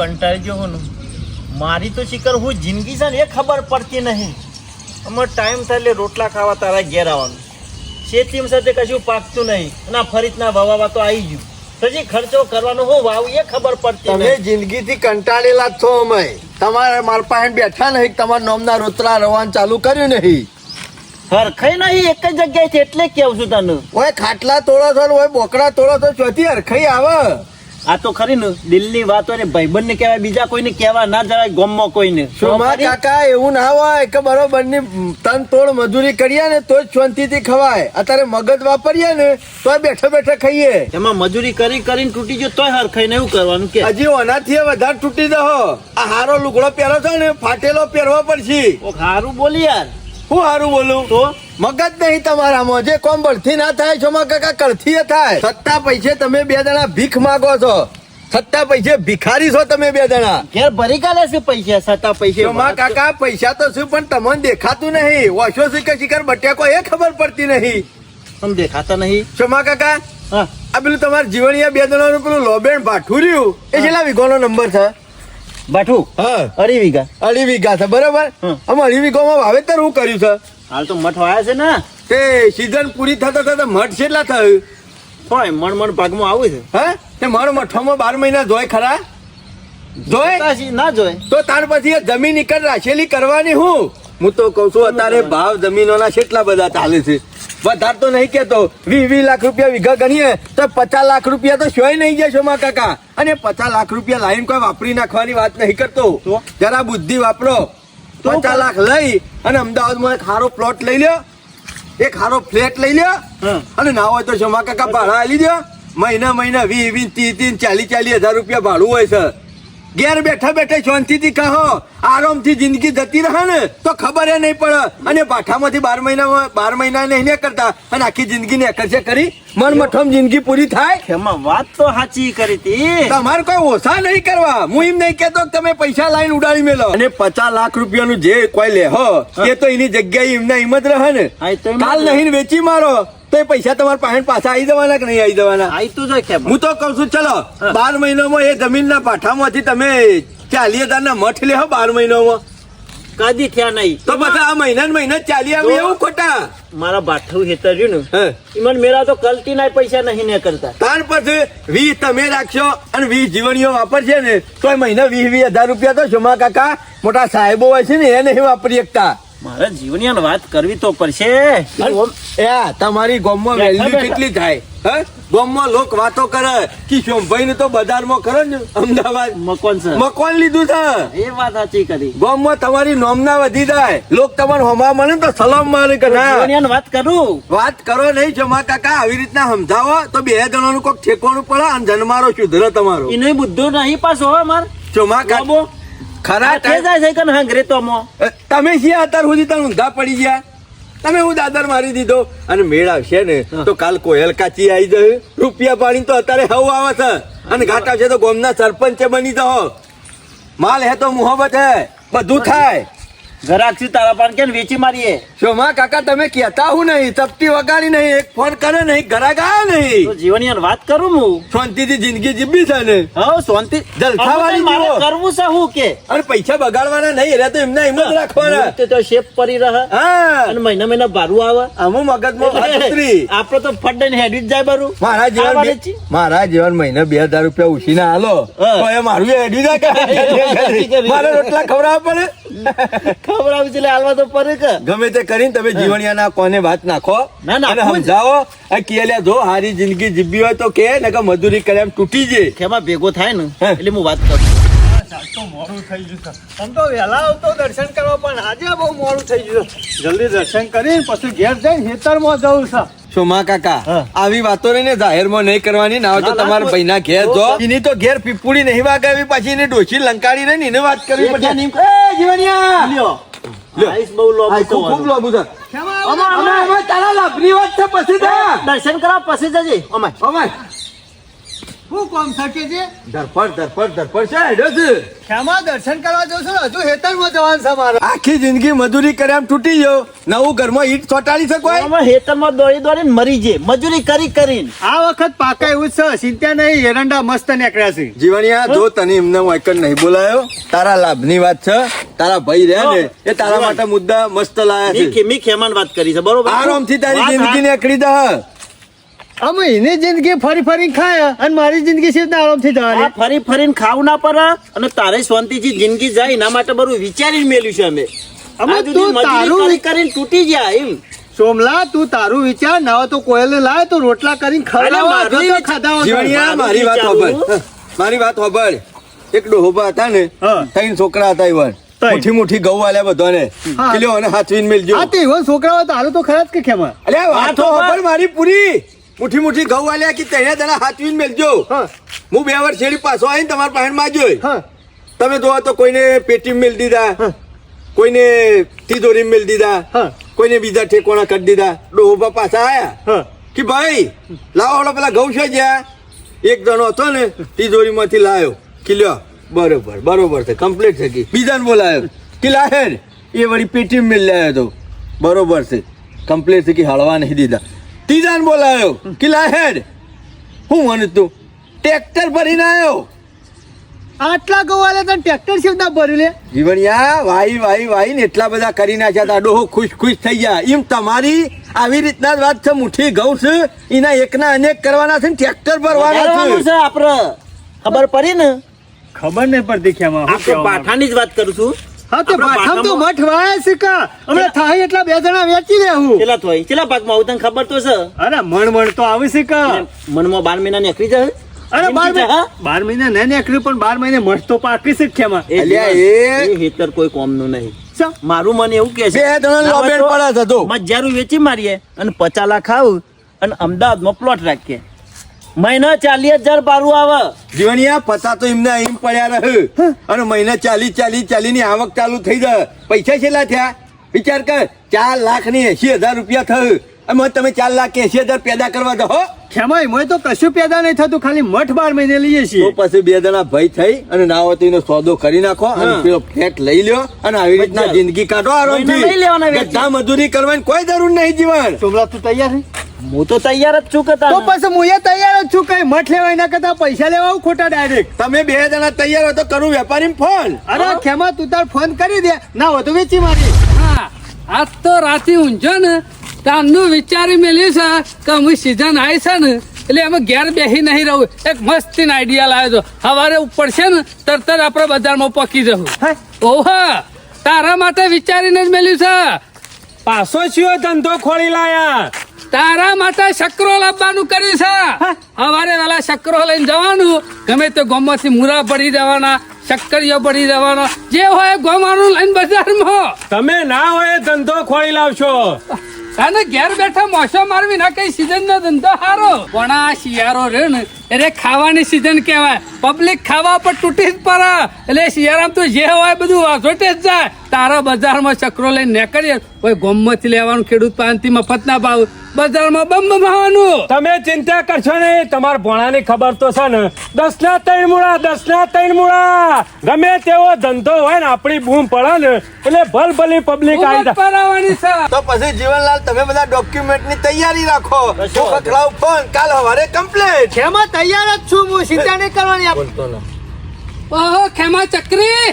કંટાળી ગયો હું મારી તો શિકર હું જિંદગી છે ને એ ખબર પડતી નહીં. અમાર ટાઈમ થાય એટલે રોટલા ખાવા તારા ઘેર આવવાનું. શેતીમ સાથે કશું પાકતું નહીં. અને ફરીતના વાવા તો આવી ગયું. પછી ખર્ચો કરવાનો હું વાવ એ ખબર પડતી તમે જિંદગીથી કંટાળેલા છો અમે. તમારે મારા પાસે બેઠા નહીં. તમારા નોમના રોતરા રવાન ચાલુ કર્યું નહીં. હરખાઈ નહીં એક જ જગ્યાએ એટલે કેવું છું તને. ઓય ખાટલા તોડો છો ઓય બોકડા તોડો છો ચોથી હરખાઈ આવે. આ તો ખરી ને દિલની વાતો ને ભાઈબંધ ને કહેવાય બીજા કોઈને કહેવા ના જવાય ગોમમાં કોઈને. કાકા એવું ના હોય કે બરોબરની તન તોડ મજૂરી કરીએ ને તો જ શાંતિથી ખવાય. અત્યારે મગજ વાપરીએ ને તો બેઠા બેઠા ખાઈએ. એમાં મજૂરી કરી કરીને તૂટી ગયો તોય હરખાઈને એવું કરવાનું કે? હજી ઓનાથી વધારે તૂટી દો આ હારો લુગડો પહેરો છો ને ફાટેલો પહેરવો પડશે. હારું બોલી યાર. હું હારું બોલું? તો? મગજ નહીં તમારામાં જે કોમ બળથી ના થાય સોમા કાકા કરથી થાય. સત્તા પૈસે તમે બે જણા ભીખ માગો છો. સત્તા પૈસે ભિખારી છો તમે બે જણા. ઘેર ભરી કાલે છે પૈસા? સત્તા પૈસે માં કાકા પૈસા તો શું પણ તમને દેખાતું નહીં. ઓછો શિખર શિખર બટ્યાકો એ ખબર પડતી નહીં. તમ દેખાતા નહીં. શોમા કાકા હા. આ પેલું તમારા જીવણીયા બે જણાનું પેલું લોબેન ભાઠું રહ્યું. એ છેલ્લા વીઘોનો નંબર છે. ભાઠું? હા. અઢી વીઘા. અઢી વીઘા છે બરોબર. અમે અઢી વીઘામાં વાવેતર હું કર્યું છે? હાલ તો મઠ વાયા છે ને? તે સીઝન પૂરી થતા થતા મઠ કેટલા થયું? હોય મણ મણ ભાગમાં આવું છે. હા? તે મણ મઠોમાં બાર મહિના જોય ખરા? જોય ના જોય તો તાર પછી જમીન નીકળ રાખેલી કરવાની હું? હું તો કઉ છું અત્યારે ભાવ જમીનોના કેટલા બધા ચાલે છે. વધારે તો નહીં કેતો વી વી લાખ રૂપિયા વીઘા ગણીએ તો પચાસ લાખ રૂપિયા તો શોય નહીં જાય શોમા કાકા. અને પચાસ લાખ રૂપિયા લાઈન કોઈ વાપરી નાખવાની વાત નહીં કરતો. તો? જરા બુદ્ધિ વાપરો. પચાસ લાખ લઈ અને અમદાવાદમાં એક સારો પ્લોટ લઈ લ્યો. એક સારો ફ્લેટ લઈ લ્યો. અને ના હોય તો જમા કાકા ભાડા આલી દો. મહિના મહિના વી વી ત્રીસ ત્રીસ ચાલીસ ચાલીસ હજાર રૂપિયા ભાડું હોય છે ઘેર બેઠા બેઠા શાંતિથી કહો આરામથી જિંદગી જતી રહે ને તો ખબર એ નહીં પડે. અને પાઠામાંથી બાર મહિના બાર મહિના નહીં કરતા અને આખી જિંદગી ને ખર્ચે કરી મન મઠમ જિંદગી પૂરી થાય. એમાં વાત તો સાચી કરી હતી તમારે કોઈ ઓછા નહીં કરવા. હું એમ નહીં કેતો તમે પૈસા લાઈન ઉડાડી મેલો. અને પચાસ લાખ રૂપિયાનું જે કોઈ લેહો એ તો એની જગ્યાએ એમના એમ જ રહે ને. કાલ નહીં વેચી મારો. તો એ પૈસા તમારા પાસે પાછા આવી જવાના કે નહીં આવી જવાના? આવી તો જાય હું તો કઉ છું ચલો બાર મહિનામાં એ જમીનના પાઠામાંથી તમે ચાલી હજારના મઠ લેહો બાર મહિનામાં. કદી થયા નહીં. તો પછી આ મહિના મહિના ચાલી આવે એવું ખોટા? મારા બાઠું હેતર રહ્યું ને. મેરા તો કલટી ના પૈસા નહીં ને કરતા. તાર પછી વી તમે રાખશો અને વી જીવણીઓ વાપરશે ને તો મહિના વીસ વીસ હજાર રૂપિયા તો શોમા કાકા મોટા સાહેબો હોય છે ને એ નહીં વાપરી શકતા. મારે જીવની વાત કરવી તો પડશે. એ તમારી ગોમમાં વેલ્યુ કેટલી થાય? હે? ગોમમાં લોક વાતો કરે. કે શોભાઈ ને તો બજારમાં કરો ને? અમદાવાદ. મકોન છે મકાન લીધું છે. એ વાત સાચી કરી. ગોમમાં તમારી નોમના વધી જાય. લોક તમારે હોમા મળે તો સલામ મારે કે ના? વાત કરું. વાત કરો નહીં જમા કાકા આવી રીતના સમજાવો. તો બે જણાનું કોઈક ઠેકવાનું પડે અને જન્મારો સુધરે તમારો. એનો બુદ્ધો નહીં પાછો મારે ચોમા કાકા બાબો ખરા થઈ જાય છે કે હંગરે તો મો? તમે શી અત્યાર સુધી તને ઊંધા પડી ગયા? તમે હું દાદર મારી દીધો? અને મેળ આવશે ને તો કાલ કોયલ કાચી આવી જાય. રૂપિયા પાણી તો અત્યારે હવ આવે છે. અને ઘાટા છે તો ગોમના સરપંચ બની જાઓ. માલ હે તો મોહબત હે બધું થાય. ગરાક્ષી તારા પાન કે વેચી મારીએ? શોમા કાકા તમે કહેતા હું નહીં તપતી વગાડી નહીં એક ફોન કરે નહીં ઘરા ગયા તો નહીં જીવનીયાની વાત કરું હું? શાંતિથી જિંદગી જીવી છે ને. હા શાંતિ જલસાવાળી મારે જીવો. કરવું છે હું કે? અને પૈસા બગાડવાના નહીં એટલે તો એમને એમ જ રાખવાના. તે તો શેપ પરી રહે. હા. અને મહિના મહિના ભાડું આવે. અમુ મગજમાં ઉતરી. આપણો તો ફટ ને હેડી જ જાય બરું. મારા જીવન વાળી મારા જીવન મહિને બે હજાર રૂપિયા ઉછીને હાલો. તો એ મારું એડી જાય. મારે રોટલા ખવડાવવા પડે. ખબર આવી છે એટલે હાલવા તો પડે કે. ગમે તે કરીને તમે જીવણિયાના કોને વાત નાખો. ના, ના. સમજાવો આ કેલ્યા જો હારી જિંદગી જીવવી હોય તો કે ને કે મજૂરી કરે એમ તૂટી જે ખેમાં ભેગો થાય ને એટલે હું વાત કરું. તો મોડું થઈ ગયું છે આમ તો વહેલા આવતો દર્શન કરવા પણ આજે બહુ મોડું થઈ ગયું જલ્દી દર્શન કરી પછી ઘેર જઈને ખેતરમાં જવું છે. સોમા કાકા. આવી વાતો રહીને જાહેરમાં નહીં કરવાની ના તો ના, ના, તમારા ભાઈ ના ઘેર જો. એની તો ઘેર પીપુડી નહીં વાગાવી પછી એને ડોશી લંકાડી રહી ને એને વાત કરવી એક પડશે. જ્યાં નીમ- એ જીવણિયા લ્યો. લ્યો. આઈસ બહુ લોબી આ તો ખૂબ ખૂબ વાળું. લોબુ છે. અમાય, અમે અમે તારા લાભની વાત છે પછી દર્શન કરાવ પછી જજે. અમાય અમે હું કોમ શકે છે? ધરપડ ધરપડ ધરપડ છે હેડો છે. ખેમા દર્શન કરવા જઉં છું હજુ હેતરમાં જવાનું છે મારે. આખી જિંદગી મજૂરી કર્યા તૂટી ગયો. નવું ઘરમાં ઈટ ચોટાડી શકોય આમાં હેતરમાં દોડી દોડીને મરી જે મજૂરી કરી કરીને. આ વખત પાકા એવું છે ચિંતા નહીં એરંડા મસ્ત નીકળ્યા છે. જીવણિયા જો તને એમને વાંકર નહીં બોલાયો તારા લાભની વાત છે તારા ભાઈ રહ્યા ને એ તારા માટે મુદ્દા મસ્ત લાયા મી છે મી ખેમાન વાત કરી છે બરોબર? આરામથી તારી જિંદગી જિંદગી નીકળી દે અમે એની જિંદગી ફરી ફરી ખાય અને મારી જિંદગી સીધા આરામથી જવાની ફરી ફરીને ખાવું ના પડે અને તારે શાંતિથી જિંદગી જાય એના માટે બધું વિચારીને મેલ્યું છે અમે. અમે તું તારું કરીને તૂટી ગયા એમ. સોમલા તું તારું વિચાર ના તો કોયલ લાય તો રોટલા કરીને ખવડાવવા મારું વાત હોબળ મારી વાત હોબળ એક ડોહોબા હતા ને હા. ત્રણ છોકરા હતા એવા મોટી મોટી ગૌ આલ્યા બધાને. હા. કિલો અને હાથવીન મેલજો. આ તે એવા છોકરા હતા તારું તો ખરા જ કે ખેમા અલ્યા વાત વાત મારી પૂરી. મુઠ્ઠી મુઠી ઘઉં આલ્યા કે તેને તને હાથવીન મેલજો. હા. હું બે વર્ષ શેરી પાછો આવીને તમારા પાસે માગ્યો હા. તમે જોવા તો કોઈને પેટી મેલ દીધા. કોઈને તિજોરી મેલ દીધા. હા. કોઈને બીજા ઠેકોણા કરી દીધા. ડોહોબા પાછા આયા. હા. કે ભાઈ લાવો હળો પેલા ઘઉં છે જ્યાં? એક જણો હતો ને તિજોરીમાંથી લાવ્યો કે લ્યો બરોબર બરોબર છે કમ્પ્લીટ છે કે. બીજાને બોલાયો. કે લાહેર એ વળી પેટી મેલ લાવ્યો તો. બરોબર છે કમ્પ્લીટ છે કે હળવા નહીં દીધા. ત્રીજાને બોલાયો. કે હેડ. હું મને તું ટ્રેક્ટર ભરીને આવ્યો આટલા ગોવાલે તને ટ્રેક્ટર સીધા ભરી લે? જીવણિયા વાઈ વાઈ વાઈ ને એટલા બધા કરી નાખ્યા હતા. ડોહો ખુશ ખુશ થઈ ગયા. એમ તમારી આવી રીતના જ વાત છે. મુઠ્ઠી ઘઉં છે. એના એકના અનેક કરવાના છે ને ટ્રેક્ટર ભરવાના છે. આપણે. ખબર પડી ને? ખબર નહીં પડતી ખેમા આ પાઠાની જ વાત કરું છું. હા તો પાઠમ તો મઠ વાયા છે કા? હમણાં થાય એટલા બે જણા વેચી લેવું કેટલા થોય? કેટલા પાકમાં આવું તને ખબર તો છે? અરે મણ મણ તો આવે છે કા? મનમાં બાર મહિના નીકળી જાય? અરે બાર મહિના બાર મહિના નહીં નીકળ્યું પણ બાર મહિને મઠ તો પાકી છે જ ખેમા. એ અલ્યા, જીવન, એ- એ હેતર કોઈ કોમનું નહીં. મારું મન એવું કે છે બે જણા લોબેડ પડ્યા છે તો. મજારું વેચી મારીએ અને પચાસ લાખ આવું અને અમદાવાદમાં પ્લોટ રાખીએ. મહિના ચાલીસ હજાર પારું આવે. જીવણિયા, પતા તો એમને અહીં પડ્યા રહે. અને મહિના ચાલી ચાલી ચાલી ની આવક ચાલુ થઈ જાય. પૈસા છેલ્લા થયા? વિચાર કર, ચાર લાખની એસી હજાર રૂપિયા થયું. અને તમે ચાર લાખ એસી હજાર પેદા કરવા દો ખેમાય એમાં તો કશું પેદા નહીં થતું ખાલી મઠ બાર મહિને લઈએ તો છીએ પછી બે જણા ભય થઈ અને ના હોય તો એનો સોદો કરી નાખો અને પેલો ફ્લેટ લઈ લ્યો અને આવી રીતના જિંદગી કાઢો મહિને લઈ લેવાના આરામથી મજૂરી કરવાની કોઈ જરૂર નહીં જીવન. સોમલા તું તૈયાર છે હું તો તૈયાર જ છું કે તો પછી હું એ તૈયાર જ છું કઈ મઠ લેવા એના કરતા પૈસા લેવા ખોટા ડાયરેક્ટ તમે બે જણા તૈયાર હોય તો કરું વેપારી ફોન. અરે ખેમા તું તાર ફોન કરી દે. ના હોય તો વેચી મારી. હા આજ તો રાતે ઊંઝો ને તારનું વિચારી મેલ્યું છે કે હું સીઝન આવી છે ને એટલે અમે ઘેર બેસી નહીં રહું. એક મસ્ત આઈડિયા લાવ્યો છો. સવારે છે ને તરત જ આપણે બજારમાં પકી જવું. ઓહ! તારા માટે વિચારીને જ મેલ્યું છે. પાછો ચિયો ધંધો ખોલી લાયા. તારા માટે શક્કરો લાવવાનું કર્યું છે. સવારે વેલા શક્કરો લઈને જવાનું. ગમે તે ગોમાંથી મૂરા પડી જવાના શક્કરિયો પડી જવાનો જે હોય ગોમાનું લઈને બજારમાં. તમે ના હોય ધંધો ખોલી લાવશો. અને ઘેર બેઠા મોસો મારવી ના કઈ સીઝન નો ધંધો હારો. પણ આ શિયાળો ને એટલે ખાવાની સીઝન કહેવાય. પબ્લિક ખાવા પર તૂટી જ પડે. એટલે શિયાળામાં તો જે હોય બધું વાસોટે જ જાય. તારા બજારમાં ચક્રો લઈને નીકળીએ. કોઈ ગોમમાંથી લેવાનું ખેડૂત પાનથી મફત ના ભાવ. બજારમાં બંબ બમાવાનું તમે ચિંતા કરશો ને તમારા ભોણાની ખબર તો છે ને. દસ ના ત્રણ મૂળા દસ ના ત્રણ મૂળા. ગમે તેવો ધંધો હોય ને આપણી બૂમ પડે ને. એટલે ભલ ભલી પબ્લિક આવી પરાવાની છે. તો પછી જીવનલાલ તમે બધા ડોક્યુમેન્ટની તૈયારી રાખો. વાંધો પકડાવ ફોન. કાલ સવારે કમ્પ્લીટ ખેમા તૈયાર જ છું હું ચિંતા નહીં કરવાની આપ ઓહો ખેમા ચક્રી?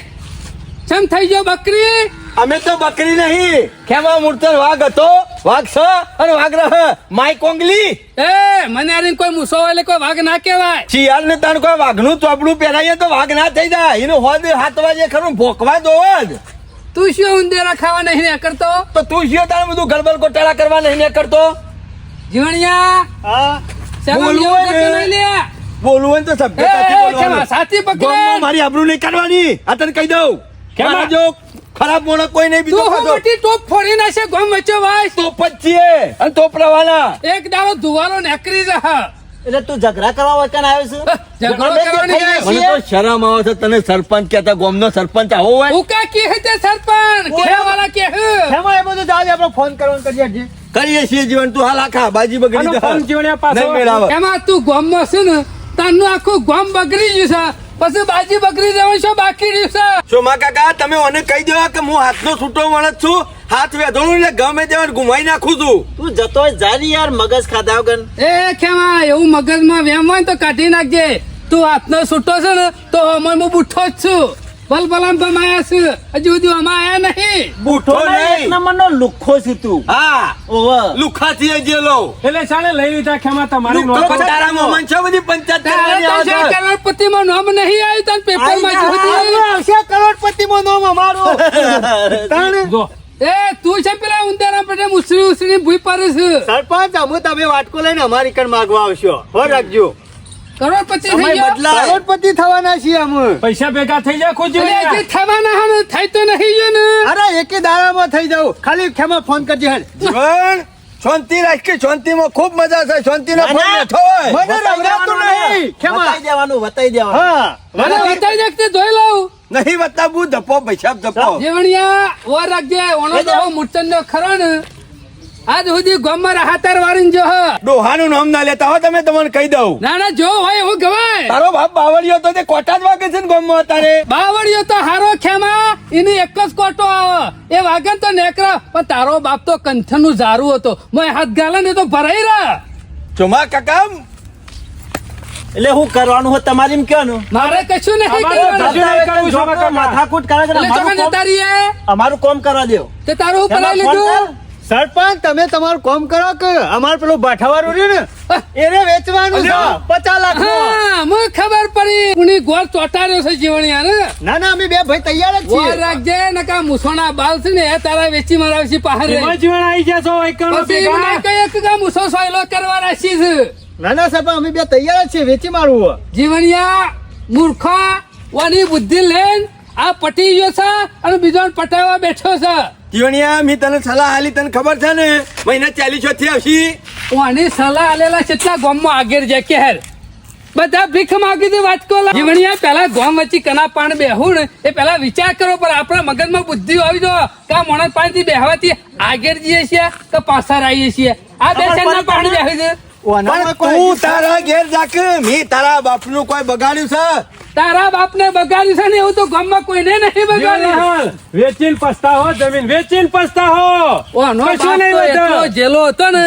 ચમ થઈ ગયો બકરી? અમે તો બકરી નહીં. ખેમા મૂર્તર વાઘ હતો. વાઘ છ અને વાઘ રહ માય કોંગલી. એ મને આને કોઈ મૂસો હોય એટલે કોઈ વાઘ ના કહેવાય. શિયાળ ને તાણ કોઈ વાઘનું ચોપડું પહેરાઈએ તો વાઘ ના થઈ જાય. એનું હોદ હાથ વાજે ખરું ભોકવા દો જ. તું શું ઉંદેરા ખાવા નહીં ને કરતો? તો તું શું તાણ બધું ગરબલ ગોટાળા કરવા નહીં ને કરતો? જીવણિયા? હા. બોલવું જેવું હોય થતું ને. નહીં લે. બોલવું હોય ને તો સભ્યતાથી બોલવાનું. સાચી પકડ. મારી આબરૂ નહીં કાઢવાની આ તને કહી દઉં ખેમા. જો ખરાબ કોઈ નહીં બીજો તું હું પાછો. મોટી ટોપ ફોડી ગોમ વચ્ચે વાય અને એક દાડો ધુવારો નેકરી જા એટલે તું ઝઘડા કરવા વચન આવ્યો છે મને તો શરમ આવે છે તને સરપંચ કહેતા ગામનો સરપંચ આવો હોય ઉકા કે હે તે સરપંચ ખેવાળા કે હે ખેમા એ બધું જાવ આપણે ફોન કરવાનું કરી આપજે કરીએ છીએ જીવન તું હાલ આખા બાજી બગડી. નહીં એમાં તું ગોમમાં છે ને તારનું આખું ગોમ બગડી ગયું છે. પછી બાજી બગડી જવાનું છે બાકી રહ્યું છે? સોમા કાકા તમે મને કહી દો કે હું હાથનો છૂટો માણસ છું હાથ વેધોળું ને ગમે તે ગુમાઈ નાખું છું. તું જતો હોય યાર મગજ ખાધા વગર. એ ખેમા એવું મગજમાં વેમ હોય તો કાઢી નાખજે. તું હાથનો છૂટો છે ને તો હું બુઠ્ઠો જ છું. બલબલામ ભમાયા છે. હજુ સુધી આમાં આયા નહીં. બૂઠો તો એક નહીં. નંબરનો લુખ્ખો છે તું. હા. ઓવે લુખાથી જે લો એટલે ચાલે લઈ લીધા ખેમા તમારી નોકરી. તારા મોમાં છે બધી પંચાયત કરવાની તો આવે છે છે. કરોડપતિમાં નામ નહીં આવ્યું તને પેપરમાં જોયું આવશે કરોડપતિ માં નામ અમારું. તાણે. જો. એ તું છે પેલા ઉંદરા પટેલ મુસરી ઉસરી ભૂઈ પર છે. સરપંચ અમે તમે વાટકો લઈને અમારી કણ માગવા આવશો. હો રાખજો. કરોડપતિ થઈ ગયો. કરોડપતિ થવાના છીએ અમે પૈસા ભેગા થઈ જાય ખોજી એટલે થવાના હા ને થઈ તો નહીં જો ને. અરે એકે દાડામાં થઈ જાવ ખાલી ખેમા ફોન કરજે હેડ. જીવન શાંતિ રાખી શાંતિમાં ખૂબ મજા છે. શાંતિ નો ફોન ના. બેઠો હોય મને રવડાવતું નહીં. ખેમા બતાઈ દેવાનું બતાઈ દેવાનું. હા. મને બતાઈ દે કે જોઈ લઉં. નહીં બતાવું ધપો પૈસા ધપો જીવણિયા ઓર રાખજે. ઓનો તો હું નો ખરો ને. આજ સુધી ગામમાં રાહતર વાળીને જો ડોહાનું નામ ના લેતા હો તમે તમને કહી દઉં. ના ના જો હોય હું ગવાય. તારો બાપ બાવળિયો તો તે કોટા જ વાગે છે ને ગામમાં અત્યારે? બાવળિયો તો હારો ખેમા એની એક જ કોટો આવે. એ વાગે તો નેકરા પણ તારો બાપ તો કંઠનું ઝારું હતો. મેં હાથ ગાલે ને તો ભરાઈ રહ્યા ચોમા કાકા એટલે હું કરવાનું હોય તમારે એમ કહેવાનું? મારે કશું નહીં કરવું. માથાકૂટ કરે ને અમારું કોમ- કરવા દેવ તે તારું ઉપર એમાં લીધું. સરપંચ તમે તમારું કામ કરો કે અમારે પેલું બાઠાવાળું રહ્યું ને એને વેચવાનું છે. પચાસ લાખ અમે ખબર પડી. ઉની ગોળ ચોટાડ્યો છે જીવણિયા ને ના ના અમે બે ભાઈ તૈયાર જ છીએ. રાખજે નકા મુસોના બાલ છે ને એ તારા વેચી મારા છે બહાર રે જીવણ આવી ગયા છો પછી મને ભેગા કહીએ કે કા મુસો સોયલો કરવા રાખી છે. ના ના સાહેબ અમે બે તૈયાર જ છીએ વેચી મારવું જીવણિયા મૂર્ખા વાની બુદ્ધિ લેન આ પટી ગયો છે અને બીજો પટાવા બેઠો છે. તીવણિયા મેં તને સલાહ આલી તને ખબર છે ને? મહિના ચાલીસો થી આવશી કોની સલાહ આલેલા કેટલા ગામમાં આગળ જાય કે હેર? બધા ભીખ માગી દે લા. જીવણિયા પેલા ગોમ વચ્ચે કના પાણ બેહુણ એ પેલા વિચાર કરો પણ આપણા મગજમાં બુદ્ધિ આવી જો કે આ મોણસ પાણી બેહવાથી આગળ જઈએ છીએ કે પાછળ આવીએ છીએ. આ બે ના પાણી બેહી છે? પણ તું તારા ઘેર જાક મેં તારા બાપનું કોઈ બગાડ્યું છે? તારા બાપને બગાડ્યું છે ને એવું તો ગામમાં કોઈને નહીં બગાડ્યું. વેચીન પસ્તાવો જમીન વેચીન પસ્તાવો. ઓનો બાપ નહીં તો એટલો જેલો હતો ને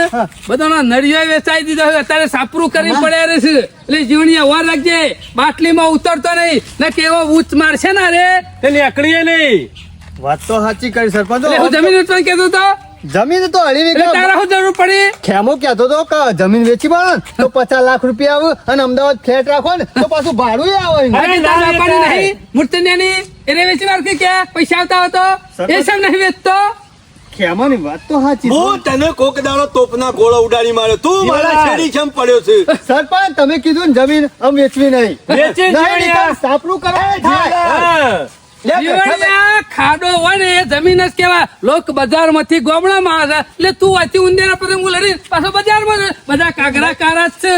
બધાનો નળિયો વેચાઈ દીધો હવે અત્યારે સાપરું કરી પડ્યા રે છે એટલે જીવણીએ વાર રાખજે બાટલીમાં ઉતરતો નહીં ને કેવો ઊંચ મારશે ને રે? તે નીકળીએ નહીં. વાત તો સાચી કરી સરપંચ. જમીન વેચવાનું કેતો હતો? જમીન તો હળી એટલે તારા હું જરૂર પડી? ખેમો કહેતો તો કે જમીન વેચી મારો તો પચાસ લાખ રૂપિયા આવે અને અમદાવાદ ફ્લેટ રાખો ને તો પાછું ભાડું આવે. અરે દાદા વેચાય. નહીં મૂર્તન્યાની એને વેચી વાર કે? પૈસા આવતા હતો એ સબ નહીં વેચતો? ખેમાની વાત તો સાચી હું તને કોક દાડો તોપના ગોળો ઉડાડી માર્યો. તું મારા. શેરી છમ પડ્યો છે? સરપંચ તમે કીધું ને જમીન આમ વેચવી નહીં. વેચી સાપરું કરાય થાય. ખાડો હોય ને એ જમીન જ કેવાય લોક બજારમાંથી ગોમડામાં આવે. છે એટલે તું અહીંથી ઉંદેરા પતંગ લડી પાછો બજારમાં બધા કાગરા કારા જ છે.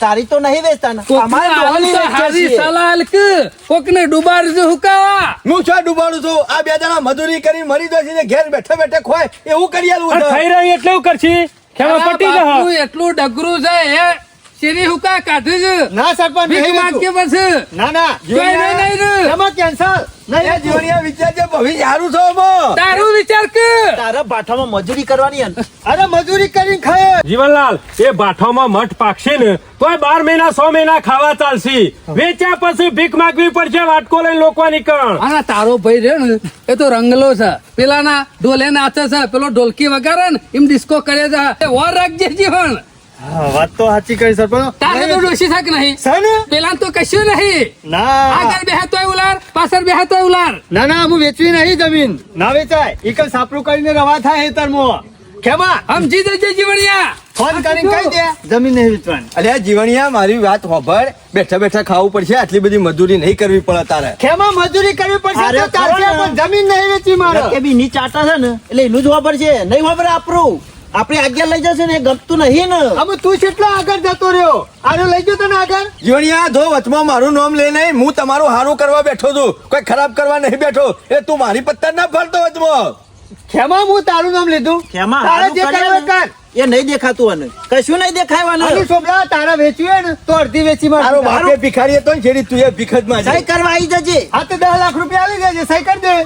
તારી તો નહીં વેચતા હારી સલાલ કે કોક ને. કોકને અમારે આવું ડોહાની તો વેચીએ હારી છીએ. સલાહ આલ કે. કોકને ડુબાડજો હુકાવા. હું છો ડુબાડું છું? આ બે જણા મજૂરી કરી મરી જાય છે ઘેર બેઠે બેઠે ખોય એવું કરી આલું થઈ રહ્યું એટલે કરશી? પટી એટલું ડગરું છે શેરી હુકા? કાઢે છે. ના સરપંચ ભીખ નહીં માંગે. પછી ના ના જોઈ નહીં નહીં. એમાં કેન્સલ એ જીવણિયા વિચારજે ભવિષ્ય સારું છો આમાં. તારું વિચાર કે? તારા ભાઠામાં મજૂરી કરવાની અરે મજૂરી કરીને ખાય. જીવનલાલ એ ભાઠામાં મઠ પાકશે ને તોય બાર મહિના સો મહિના ખાવા ચાલશે. વેચ્યા પછી ભીખ માગવી પડશે વાટકો લઈને લોકવાની કણ. આના તારો ભાઈ રે ને એ તો રંગલો છે. પેલાના ઢોલે નાચે છે પેલો ઢોલકી વગાડે ને એમ ડિસ્કો કરે છે. ઓર રાખજે જીવન. વાત તો સાચી કરી સરપંચ તારે તો ડોશી શાક નહીં. છે પેલા તો કશું નહીં. ના. આગળ બેહતો ઉલાર પાછળ બેહતો ઉલાર. ના ના હું વેચવી નહીં જમીન. ના વેચાય. ઈકલ સાપરું કરીને રવા થાય હેતરમાં ખેમા સમજી જજે જીવણિયા. ફોન કરીને કહી દે. જમીન નહીં વેચવાની. અલ્યા જીવણિયા મારી વાત હોભળ. બેઠા બેઠા ખાવું પડશે આટલી બધી મજૂરી નહીં કરવી પડે તારે. કેમાં મજૂરી કરવી પડશે? તો તારે પણ જમીન નહીં વેચવી મારો. કે બી ની ચાટા છે ને એટલે એનું જ વાપર છે. નહીં વાપરે આપણું. આપણી આજ્ઞા લઈ જશે ને ગમતું નહીં ને. અમે તું કેટલો આગળ જતો રહ્યો? આને લઈ જતો ને આગળ? જીવણિયા જો વચમાં મારું નામ લે નહીં હું તમારું હારું કરવા બેઠો છું કોઈ ખરાબ કરવા નહીં બેઠો એ તું મારી પત્તર ના ફરતો વચમાં. ખેમા હું તારું નામ લીધું? ખેમા તારે જે કરવું કર. એ નહીં દેખાતું અને કશું નહીં દેખાયવાનું આની. છોકરા તારા વેચ્યું ને તો અડધી વેચી માર. તારો બાપે ભિખારી હતો ને જેડી તું એ ભિખતમાં સહી કરવા આવી જજે. હા તો દસ લાખ રૂપિયા આલી દેજે સહી કરી દે.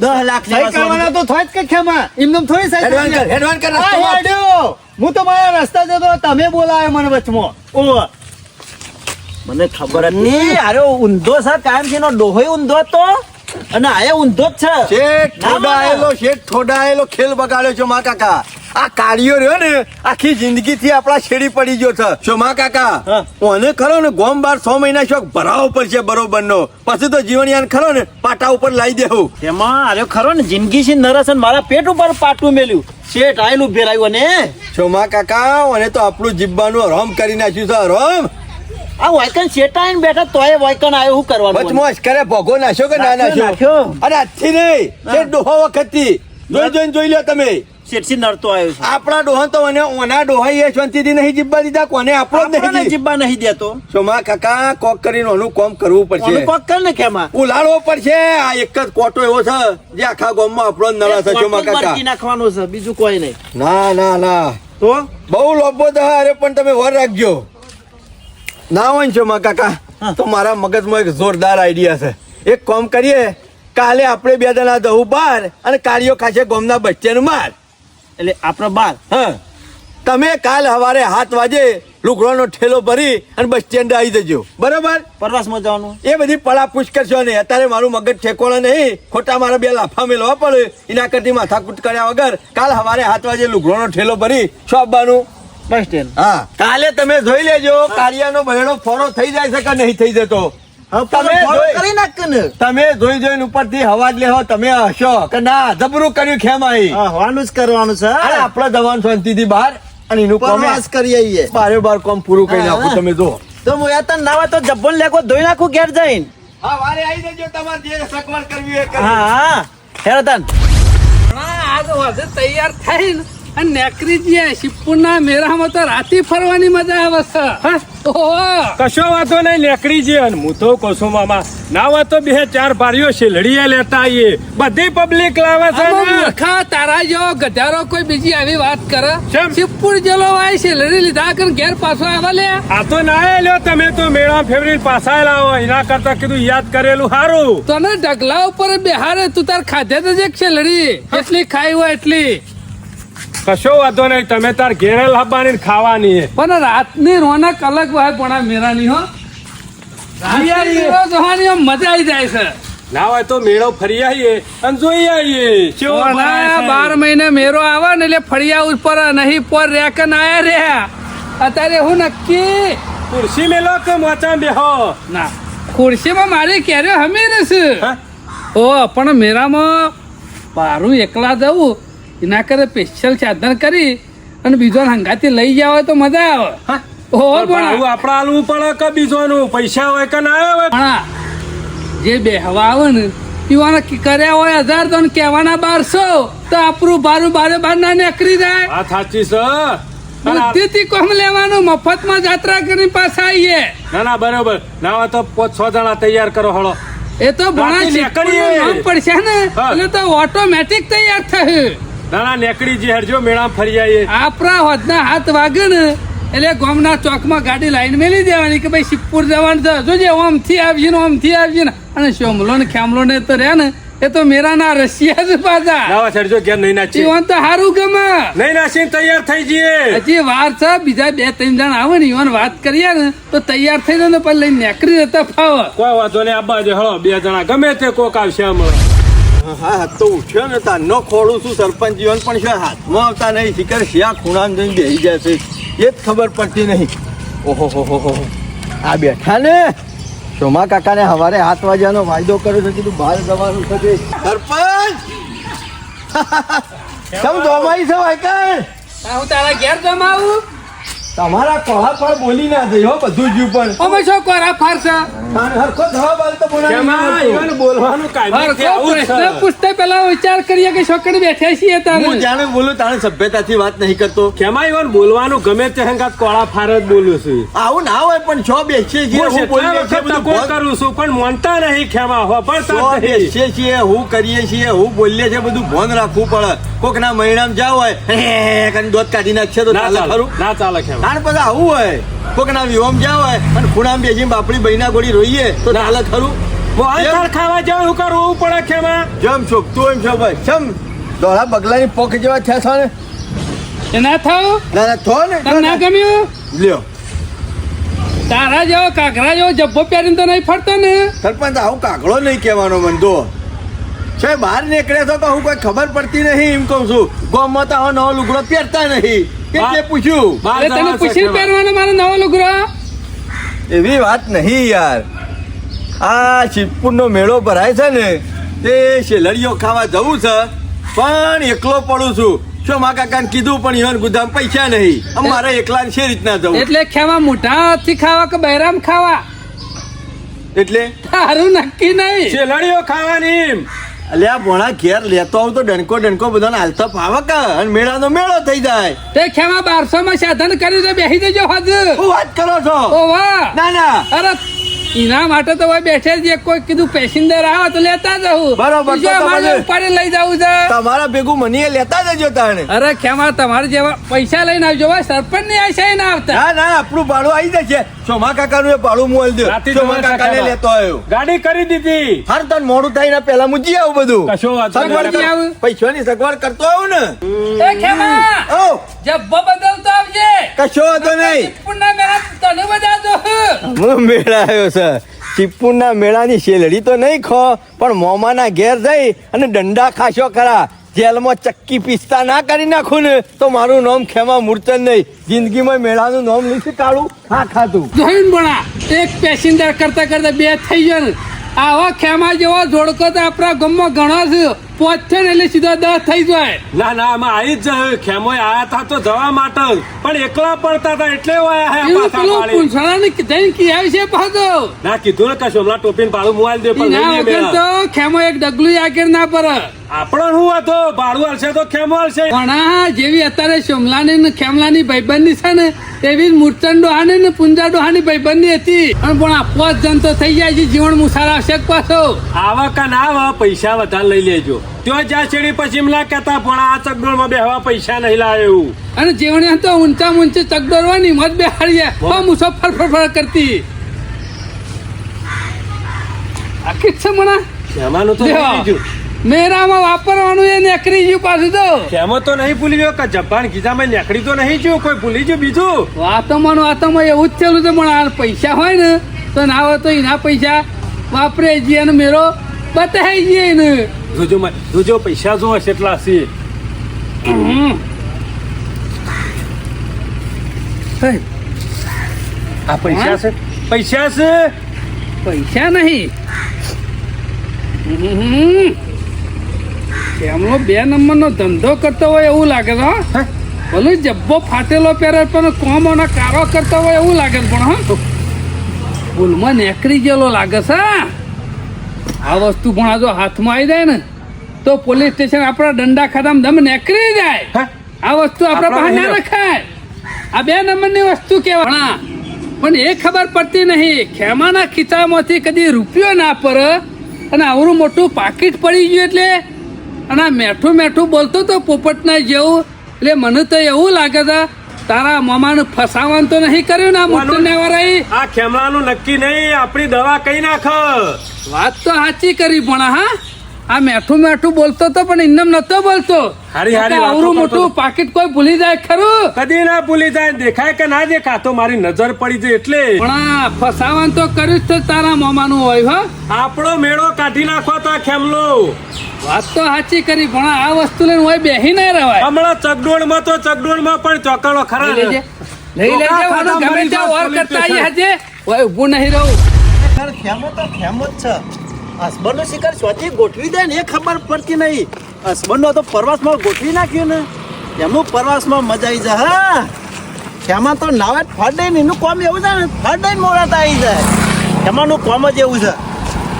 દસ લાખ સહી કરવાના તો થોય જ કે ખેમા. એમને થોડી સહી હેડવાન કર, હેડવાન કર, રસ્તો. હેડ્યો. હું તો મારા રસ્તા જતો તમે બોલાવે મને વચમાં. ઓ મને ખબર જ નહીં અરે ઊંધો સર કાયમ છે ડોહોય ઊંધો હતો? અને આ ઊંધો જ છે. શેઠ ઠોડાયેલો શેઠ ઠોડાયેલો ખેલ બગાડ્યો છો મા કાકા. આ કાળિયો રહ્યો ને આખી જિંદગી થી આપણા છેડી પડી ગયો છે. છો મા કાકા. ઓને ખરો ને ગોમ બાર છ મહિના શોખ ભરાવો પડશે બરોબર નો પછી તો જીવનયાન ખરો ને પાટા ઉપર લાવી દેવું એમાં અરે ખરો ને જિંદગી છે નરસ મારા પેટ ઉપર પાટું મેલ્યું. શેઠ આયેલું ભેરાયું ને છો મા કાકા ઓને તો આપણું જીબ્બાનું રોમ કરી નાખ્યું છે હરામ આ વાયકન શેઠ ને બેઠા તોય વાયકન આવ્યો શું કરવાનું વચમાં કરે ભોગો નાખ્યો કે ના નાખ્યો. અરે આજથી નહીં છે ડોહો વખતથી જોઈ જોઈને જોઈ લો તમે. શેઠસી નડતો આવ્યો છે. આપણા ડોહા તો મને ઓના ડોહા એ શાંતિથી નહીં જીબ્બા દીધા કોને આપણો જ નહીં. જીબ્બા નહીં દેતો. સોમા કાકા કોક કરીને ઓનું કોમ કરવું પડશે. કોક કર ને કેમાં ઉલાડવો પડશે. આ એક જ કોટો એવો છે જે આખા ગામમાં આપણો જ નળા છે સોમા કાકા? નાખવાનું છે બીજું કોઈ નહીં. ના ના ના. તો? બહુ લોભો તો અરે પણ તમે વર રાખજો. ના હોય ને માં કાકા તો મારા મગજમાં એક જોરદાર આઈડિયા છે. એક કોમ કરીએ કાલે આપણે બે જણા દહું બાર અને કાળીઓ ખાશે ગોમના બચ્ચાનું માર. એટલે આપણે બાર. હા. તમે કાલ સવારે હાથ વાજે લુગડાનો ઠેલો ભરી અને બસ સ્ટેન્ડ આવી જજો. બરોબર? પ્રવાસમાં જવાનું. એ બધી પળા પૂછ કરશો નહીં. અત્યારે મારું મગજ ઠેકોળે નહીં. ખોટા મારા બે લાફા મેળવા પડે. એના કરતી માથાકૂટ કર્યા વગર કાલ સવારે હાથ વાજે લુગડાનો ઠેલો ભરી. છો આપવાનું? બસ સ્ટેન્ડ હા. કાલે તમે જોઈ લેજો કાળિયાનો બહેણો ફોરો થઈ જાય છે કે નહીં થઈ જતો? તમે જોઈ- કરી નાખ ને? તમે જોઈ જોઈને ઉપરથી હવા જ લેહો તમે હશો કે ના? જબરું કર્યું ખેમાઈ હા, હવાનું જ કરવાનું છે આપડે જવાનું જવાન શાંતિથી બહાર અને એનું કોમ પ્રવાસ કરી ઈએ. બારે બાર કોમ પૂરું કરી હા, નાખું તમે જો તો હું યાર તને નાવા તો જબ્બન લેકો ધોઈ નાખું ઘેર જઈને. હા વારે આવી જજો તમારે જે સગવડ કરવી હોય એ. હા હા. હેરો તન. આજ તૈયાર થઈને અને નેકરી જે શિવપુરના મેળામાં તો રાતી ફરવાની મજા આવે છે. હા? કશો વાતો નહીં લેકડી જે અને હું તો કહું મામા ના વાતો બે ચાર ભારીઓ શેલડીએ લેતા આવીએ. બધી પબ્લિક લાવે છે આમાં તારા જેવો ગધારો કોઈ બીજી આવી વાત કરે? શિવપુર જેલો આવી છે લડી લીધા કર ઘેર પાછો આવે લે? આ તો ના લ્યો તમે તો મેળા ફેવરિટ પાછા લાવો એના કરતા કીધું યાદ કરેલું સારું તને ઢગલા ઉપર બેહારે તું તાર ખાધે તો જે છે લડી એટલી ખાઈ હોય એટલી. કશો વાંધો નહીં તમે તાર ઘેરે લાવવાની ખાવાની પણ રાતની રોનક અલગ હોય પણ મેરાની હો. જોવાની મજા આવી જાય છે. ના હોય તો મેળો ફરી આવીએ અને જોઈ આવીએ. બાર મહિને મેળો આવે ને એટલે ફળિયા ઉપર નહીં પર રેકન આયા રહ્યા. અત્યારે હું નક્કી. ખુરશી મેલો કે મોચા બેહો? ના ખુરશીમાં મારી ક્યારે હમી રહેશે? ઓ પણ મેરામાં બારું એકલા જવું એના કરે સ્પેશિયલ સાધન કરી અને બીજો હંગાથી લઈ ગયા હોય તો મજા આવે. હા? પણ પણ આલવું પડે કે બીજોનું? પૈસા હોય કે ના હોય? પણ જે બેહવા આવે ને પીવાના કર્યા હોય હજાર તો કેવાના કહેવાના બારસો તો આપણું બારું બારે બાર ના નીકળી જાય. વાત સાચી છે બુદ્ધિથી કોમ લેવાનું મફતમાં જાત્રા કરીને પાછા આવીએ. ના ના બરોબર. ના હોય તો પાંચ છ જણા તૈયાર કરો હળો. એ તો ભણા શીખવાનું પડશે ને હા. એટલે તો ઓટોમેટિક તૈયાર થશે ના ના નેકડી જે હરજો મેળા ફરી આવીએ. આપણા હોદના હાથ વાગે ને એટલે ગામના ચોકમાં ગાડી લાઈન મેલી દેવાની કે ભાઈ શિવપુર જવાનું તો જોજે ઓમથી આવજે ને ઓમથી આવજે ને અને શ્યોમલો ને ખ્યામલો ને તો રહ્યા ને એ તો મેરાના રશિયા જ પાછા. નવા સરજો ઘેર નહીં નાચી જીવન તો સારું ગમે. નહીં નાચીને તૈયાર થઈ જઈએ. હજી વાર છે બીજા બે ત્રણ જણ આવે ને ઈવન વાત કરીએ ને તો તૈયાર થઈ જાય ને પછી લઈને નીકળી જતા ફાવ. કોઈ વાંધો નહીં આબા જે હળો બે જણા ગમે તે કોક આવશે હમણાં હા હાથ તો ઉઠ્યો ને તાર ખોડું છું, સરપંચ જીવન પણ છે, હાથમાં આવતા નહીં શિખર શિયા ખૂણામાં જઈને બેસી જશે એ જ ખબર પડતી નહીં. ઓહો, હો હો હો આ બેઠા ને? સોમા કાકાને હાથ વાગ્યાનો વાયદો કર્યો છે, કીધું બહાર જવાનું છે. સરપંચ! સમ દોમાઈ છે તમારા કોહા પર બોલી ના થઈ હો બધું જ પણ અમે શું કોરા ફારસા? હરખો જવાબ આલતો બોલાવી ખેમા ના હતો. ઈવન બોલવાનું કાયમ છે, પ્રશ્ન છે. પહેલા વિચાર કરીએ કે છોકરી બેઠે છીએ હું તારે જાણે બોલું તાણે સભ્યતાથી વાત નહીં કરતો. કેમાં ઈવન બોલવાનું ગમે તે હંગાત કોળા ફાર જ બોલું છું. આવું ના હોય પણ છો બેસીએ છીએ હું બોલી વખત બધું ટકોર કરું છું પણ માનતા નહીં ખેમા હો પણ જ બેસીએ છીએ હું કરીએ છીએ હું બોલીએ છીએ બધું ભોન રાખવું પડે. કોક ના મહિનામાં જાવ હોય હે, હે, હે, કરીને દોત કાઢી નાખશે તો ના ચાલે ચાલે ખરું? ના ચાલે ખેમા કારણ પછી આવું હોય. કોક ના વિહોમ જ્યાં હોય અને ખૂણામાં બેસીને બાપડી બહેના ગોળી રોઈએ તો ચાલે ખરું. મોહનથાળ ખાવા જાવ શું કરવું પડે ખેમા? જમ શોભતું એમ છો ભાઈ જમ દોડા બગલાની પોખ જેવા થયા છો ને? એ ના થાવ? ના ના થો ને. તને ના ગમ્યું? લ્યો. તારા જેવો કાકરા જેવો જબ્બો પહેરીને તો નહીં ફરતો ને. સરપંચ આવું કાકડો નહીં કહેવાનો મન તો છે બહાર નીકળે તો કહું કોઈ ખબર પડતી નહીં એમ કહું છું. ગોમમાં તો નવો લુગડો પહેરતા નહીં. કેટલે પૂછ્યું? પૂછીને ખેમા. પહેરવાનો મારો નવો લુગડો? એવી વાત નહીં યાર. આ શિવપુરનો મેળો ભરાય છે ને તે શેલડીઓ ખાવા જવું છે પણ એકલો પડું છું. શું મા કાકાને કીધું પણ ઈવન ગુદામ પૈસા નહીં. અમારે એકલા છે રીતના જવું? એટલે ખેવા મોટા હાથથી ખાવા કે બહેરામ ખાવા? એટલે? તારું નક્કી નહીં. શેલડીઓ ખાવાની એમ. અલ્યા ભોણા ઘેર લેતો આવું તો ડંકો ડંકો બધાને હાલતો ફાવે કે અને મેળાનો મેળો થઈ જાય. તે ખેવા બારસો માં સાધન કર્યું છે બેસી જજો હજ. શું વાત કરો છો? ઓ વાહ ના ના. અરે એના માટે તો હવે બેઠે જ કોઈ કીધું પેસેન્જર આવે તો લેતા જવું. બરોબર, અમારે તમારે- ઉપાડી લઈ જવું છે. તમારા ભેગું મને લેતા જજો તાણે. અરે ખેમા તમારે જેવા પૈસા લઈને આવજો ભાઈ સરપંચની આશા ના આવતા. ના ના આપણું ભાડું આવી જશે. સોમા કાકાનું એ ભાડું મોલ દઉં સોમા જવા કાકાને લેતો આવ્યો. ગાડી કરી દીધી. હર તન મોડું થાય ને પેલા મુજી આવું બધું. સગવડ પૈસા. પૈસાની સગવડ કરતો આવું ને. એ ખેમા ઓ. જબ્બો બદલતો આવજે. કશો વાંધો નહીં. પુણ્ય મેળા તને બધા જો હું મેળા આવ્યો છે. ચીપુરના મેળાની શેલડી તો નહીં ખો, પણ મોમાના ઘેર જઈ અને દંડા ખાશો ખરા. જેલમાં ચક્કી પિસ્તા ના કરી નાખું ને, તો મારું નામ ખેમા મૂર્તન નહીં. જિંદગીમાં મેળાનું નામ લીધું કાળું હા ખાતું જોઈને બોલા એક પેસેન્જર કરતા કરતા બે થઈ ગયો આવા ખેમા જેવો જોડકો તો આપણા ગામમાં ઘણો છે. પહોંચશે ને એટલે સીધા દસ થઈ જાય. ના ના આમાં આવી જ જાય. ખેમોય આયા તા તો જવા માટે. પણ એકલા પડતા હતા એટલે આયા હે પાછા પાડી. પૂંછડાને જઈને કિયાવી છે પાછો? ના કીધું ને કશું. હમણાં ટોપીને ભાડું મોબાઈલ દે પણ ના વગર તો ખેમો એક ડગલું આગળ ના પર આપણો શું હતો? ભાડું હલશે તો ખેમો હલશે પણ જેવી અત્યારે સોમલાની ને ખેમલાની ભાઈબંધી છે ને એવી જ મૂર્તન ડોહાની ને પુંજા ડોહાની ભાઈબંધી હતી. પણ પણ આપવા જણ તો થઈ જાય છે જીવન મુસાર આવશે પાછો. આવા કા ના આવા પૈસા વધારે લઈ લેજો. ત્યાં જ્યાં છેડી પછી એમ લાગ કહેતા પણ આ ચકડોળમાં બેહવા પૈસા નહીં લાવે એવું અને જેવણે તો ઊંચા ઊંચી ચકડોરવાની મત બેહાડીએ બહુ મુસાફર ફરફર કરતી. આખી છે મણા ખેમાનું તો નહીં બીજું મેરામાં વાપરવાનું એ નેકરી ગયું પાછું તો. ખેમો તો નહીં ભૂલી ગયો કે જબ્બાન ગીજામાં નીકળી તો નહીં ગયું કોઈ ભૂલી ગયું બીજું? વાતોમાં ને વાતોમાં એવું જ થયેલું છે પણ આ પૈસા હોય ને તો ના હોય તો એના પૈસા વાપરે જઈએ અને મેરો બતાવી જઈએ ને જોજો મ- જોજો પૈસા જો હશે એટલા હશે આ પૈસા છે? પૈસા છે? પૈસા નહીં. એમનો બે નંબરનો ધંધો કરતો હોય એવું લાગે છે ભલે જબ્બો ફાટેલો પહેરે પણ કોમોના કારો કરતો હોય એવું લાગે પણ હા. ભૂલમાં નેકરી ગયેલો લાગે છે. આ વસ્તુ પણ આ જો હાથમાં આવી જાય ને તો પોલીસ સ્ટેશન આપણા દંડા ખાતામાં દમ નેકરી જાય. આ વસ્તુ આપણા આપણા બહાર ના રખાય આ બે નંબરની વસ્તુ કહેવાય. પણ એ ખબર પડતી નહીં ખેમાના ખિસ્સામાંથી કદી રૂપિયો ના પર અને આવડું મોટું પાકીટ પડી ગયું એટલે અને આ મેઠું મેઠું બોલતો તો પોપટના જેવું. એટલે મને તો એવું લાગે છે તારા મામાને ફસાવાનું તો નહીં કર્યું ને આ મોટું નેવરાઈ આ ખેમલાનું નક્કી નહીં આપણી દવા કઈ નાખ? વાત તો સાચી કરી પણ હા? આ મેઠું મેઠું બોલતો તો પણ ઇન્દમ નતો બોલતો. હારી હારી મોટું પાકીટ કોઈ ભૂલી જાય ખરું? કદી ના ભૂલી જાય દેખાય કે ના દેખા તો મારી નજર પડી જાય એટલે. પણ ફસાવાન તો કર્યું જ તારા મામાનું હોય હો. આપણો મેળો કાઢી નાખો તો ખેમલો. વાત તો સાચી કરી પણ આ વસ્તુ લઈને હોય બેહી ના રહેવાય. હમણાં ચકડોળમાં તો ચકડોળમાં પણ ચોકડો ખરા લઈ લેજે. લઈ લેજે ચોખા ગમે ત્યાં ઓર કરતા આવીએ હજે. ઓય ઊભું નહીં રહું. ખેમો તો ખેમો જ છે. હસબન્ડનો શિકાર સ્વથી ગોઠવી દે ને એ ખબર પડતી નહીં. હસબન્ડનો તો પ્રવાસમાં ગોઠવી નાખ્યું ને. એમનું પ્રવાસમાં મજા આવી જાય, હા. એમાં તો નાવે ફાડે ને એનું કોમ એવું છે ને, ફાડે મોડાતા આવી જાય. એમાંનું કોમ જ એવું છે.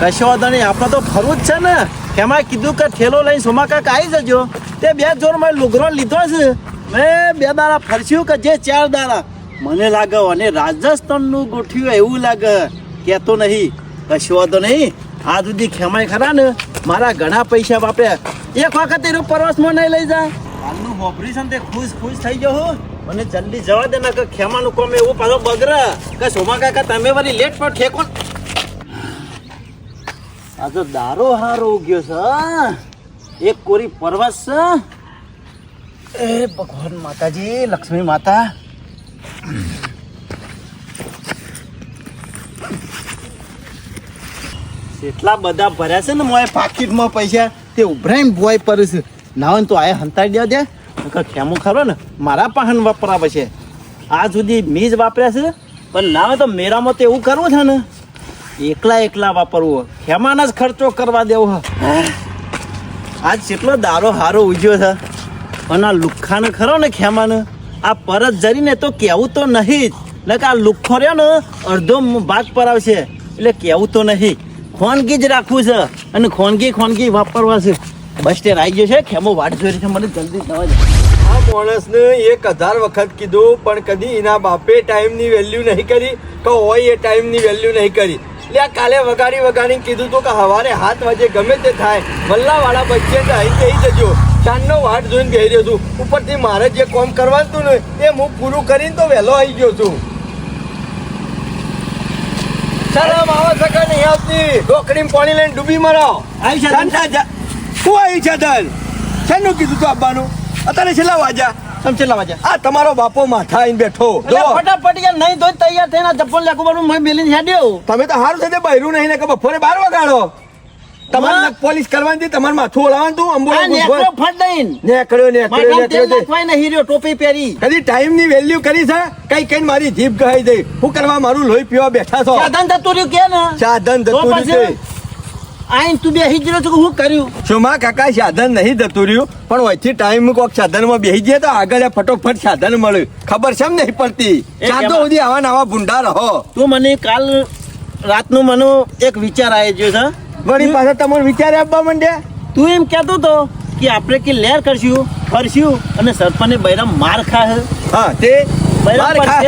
કશો વાંધો નહીં, આપણે તો ફરવું જ છે ને. એમાં કીધું કે ઠેલો લઈને સોમા કાકા આવી જજો. તે બે જોર મેં લુગરો લીધો છે. મેં બે દાડા ફરસ્યું કે જે ચાર દાડા. મને લાગે અને રાજસ્થાનનું ગોઠવ્યું એવું લાગે. કહેતો નહીં. કશો વાંધો નહીં. આ સુધી ખેમાય ખરા ને? મારા ઘણા પૈસા વાપર્યા એક વખત એનો પ્રવાસમાં નહીં લઈ જાય હાલનું ઓપરેશન તે ખુશ ખુશ થઈ હો. મને જલ્દી જવા દે ને કે ખેમાનું કોમ એવું પાછો બગડે. કે સોમા કાકા, તમે વળી લેટ પર ઠેકો. આ તો દારો હારો ઉગ્યો છે એક કોરી પરવાસ એ ભગવાન માતાજી, લક્ષ્મી માતા. એટલા બધા ભર્યા છે ને મોએ પાકીટમાં પૈસા તે ઉભરાઈને ભોય પર છે. ના તો આ હંતાડી દેવા દે. નકર ખેમો ખરો ને, મારા પાહન વાપરાવે છે. આ સુધી મીજ વાપર્યા છે, પણ ના હોય તો મેરામાં તો એવું કરવું છે ને. એકલા એકલા વાપરવું. ખેમાના જ ખર્ચો કરવા દેવો આજ કેટલો દારો હારો ઉજ્યો છે. પણ આ લુખ્ખાને ખરો ને ખેમાને, આ પરત જરીને તો કહેવું તો નહીં જ. કે આ લુખ્ખો રહ્યો ને, અડધો ભાગ પરાવશે એટલે કહેવું તો નહીં. ખોનગી જ રાખવું છે. અને ખોનગી ખોનગી વાપરવા છે. બસ સ્ટેન્ડ આવી ગયો છે. ખેમો વાટ જોઈ છે. મને જલ્દી જવા આ માણસને એક હજાર વખત કીધું, પણ કદી એના બાપે ટાઈમની વેલ્યુ નહીં કરી, કે હોય એ ટાઈમની વેલ્યુ નહીં કરી. એટલે આ કાલે વગાડી વગાડીને કીધું તું કે સવારે હાથ વાજે ગમે તે થાય વલ્લાવાળા બચ્ચે અહીં કહી જજો ચાંદનો વાટ જોઈને કહી રહ્યો છું ઉપરથી મારે જે કોમ કરવાનું હતું ને, એ હું પૂરું કરીને તો વહેલો આવી ગયો છું. શરમ આવે છે કે નહીં આવતી ઢોકળીમાં પાણી લઈને ડૂબી મરો આવી છે શું આવી છે ધન શેનું કીધું તું આપવાનું? અત્યારે છેલ્લા વાજા છેલ્લા વાજા આ તમારો બાપો માથા આઈને બેઠો ફટાફટ યાર નહીં તો તૈયાર થઈને ચપ્પલ લેખું મેં મેલીને હેડ્યો. તમે તો હારું થઈને બહેરું નહીં ને કે બપોરે બાર વગાડો. તમારે. પોલીસ કરવાની તમારે માથું ઓળવાનું તું આ અંબોલા નેકળો ફટ દઈને. નેકળ્યો નેકળ્યો નેકળ્યો તે. નાખવાય ને હીરો ટોપી પહેરી. કદી ટાઈમની વેલ્યુ કરી છે? કઈ કઈ મારી જીભ ગહાઈ દે હું કરવા મારું લોહી પીવા બેઠા છો? સાધન રહ્યું કે ને? સાધન તો જતું રહ્યું આઈન તું બેહી જ છો હું કર્યું? શુમા કાકા સાધન નહીં જતું રહ્યું પણ વચ્ચે ટાઈમ કોક સાધનમાં બેસી ગયા તો આગળ ફટોફટ સાધન મળ્યું. ખબર છે નહીં પડતી? ચાંદો સુધી આવા નવા ભૂંડા રહો. તું મને કાલ રાતનું મને એક વિચાર આવી ગયો છે વળી પાછા તમારે વિચારે આપવા માંડ્યા? તું એમ કહેતો તો કે આપણે કે લેર કરશું ફરશું અને સરપંચને બૈરામ માર ખાહ. હા તે બરાબર માર ખાહ.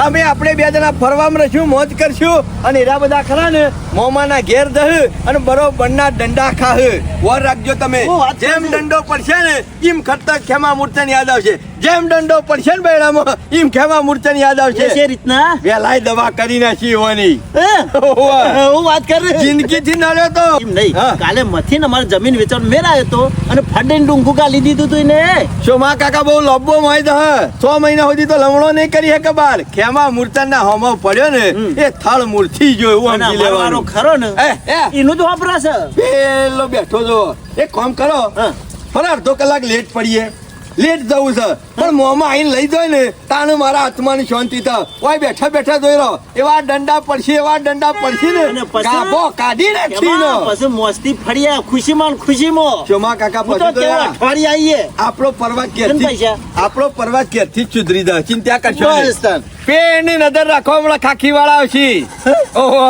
તમે આપણે બે જણા ફરવામાં રહીશું મોજ કરશું અને એરા બધા ખરા ને મોમાના ઘેર દહ અને બરોબરના દંડા ખાહ. વર રાખજો તમે. જેમ દંડો પડશે ને એમ ખતર ખેમા મૂર્તન યાદ આવશે. જેમ દંડો પડશે ને બેડામાં એમ ખેમા મૂર્છન યાદ આવશે. એ રીતના? વેલાય દવા કરી નાખી હોવાની હું? વાત કર જિંદગીથી નડ્યો તો? એમ નહીં. કાલે મથી ને અમારે જમીન વેચાણ મેરાયો તો અને ફડીને ડુંગુકા લીધી દીધું તું એને. શોમા કાકા બહુ લોબો મોય દહ? છ મહિના સુધી તો લમણો નહીં કરી શકે બાર ખેમા મૂર્તન ના હોમો પડ્યો ને એ થળ મૂર્તિ જો એવું સમજી લેવાનું. ખરો ને. એનું જ વાપરાશે પેલો બેઠો છો એક કામ કરો. હા. પણ અડધો કલાક લેટ પડીએ. લેટ જવું છે. પણ મોમાં આઈને લઈ જાય ને તાને મારા આત્માની શાંતિ થાય ઓય બેઠા બેઠા જોઈ રહો એવા દંડા પડશે એવા દંડા પડશે ને. અને કાઢી નાખી એમાં પછી મોસ્તી ફળ્યા ખુશીમાં ને ખુશીમાં. ચોમા કાકા પછી તો અઠવાડિયે આવીએ. આપણો પરવા કેમ આપણો પરવા ક્યારથી જ સુધરી જાય. ચિંતા કરશો પેણની નજર રાખો હમણાં ખાખી વાળા આવશે ઓહો.